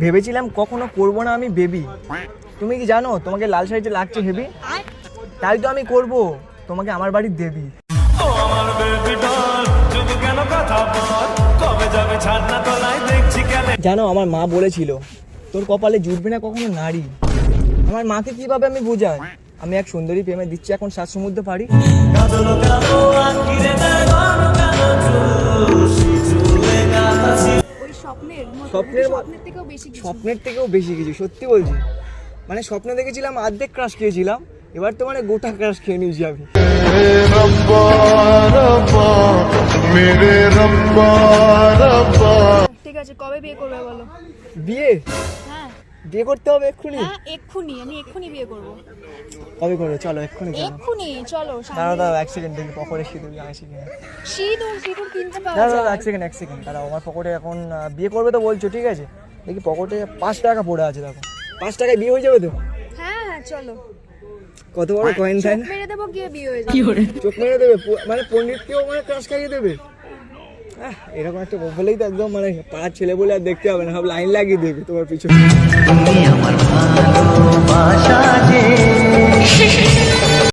ভেবেছিলাম কখনো করব না আমি বেবি তুমি কি জানো তোমাকে লাল শাড়িতে লাগছে হেবি? তাই তো আমি করব। তোমাকে আমার বাড়ির দেবী। জানো আমার মা বলেছিল তোর কপালে জুটবে না কখনো নারী। আমার মাকে কীভাবে আমি বোঝাই? আমি এক সুন্দরী প্রেমে দিচ্ছি এখন সাত সমুদ্র পারি স্বপ্নের স্বপ্নের থেকেও বেশি স্বপ্নের থেকেও বেশি কিছু সত্যি বলছি। মানে স্বপ্নে দেখেছিলাম অর্ধেক ক্রাশ খেয়েছিলাম এবার তো মানে গোটা ক্রাশ খেয়ে নিয়েছি আমি। ঠিক আছে কবে বিয়ে করবে বলো? বিয়ে? বিয়ে করতে হবে এক্ষুনি? হ্যাঁ এক্ষুনি আমি এক্ষুনি বিয়ে করব। কবে করবে? চলো এক্ষুনি চলো। এক্ষুনি চলো দাঁড়াও দাঁড়াও এক সেকেন্ড দেখি পকেটে সিঁদুর আছে কিনা। সিঁদুর সিঁদুর কিনতে পাওয়া দাঁড়াও দাঁড়াও এক সেকেন্ড এক সেকেন্ড দাঁড়াও আমার পকেটে এখন বিয়ে করবে তো বলছো ঠিক আছে? দেখি পকেটে পাঁচ টাকা পড়ে আছে দেখো। পাঁচ টাকায় বিয়ে হয়ে যাবে তো? হ্যাঁ হ্যাঁ চলো। কত বড় কয়েন তাই মেরে দেবো গিয়ে বিয়ে হয়ে যাবে। চোখ মেরে দেবে মানে পণ্ডিতকেও মানে ক্রাশ খাইয়ে দেবে। এরকম একটা বউ পেলেই তো একদম মানে পাড়ার ছেলে বলে আর দেখতে হবে না, সব লাইন লাগিয়ে দেবে তোমার পিছনে। আমার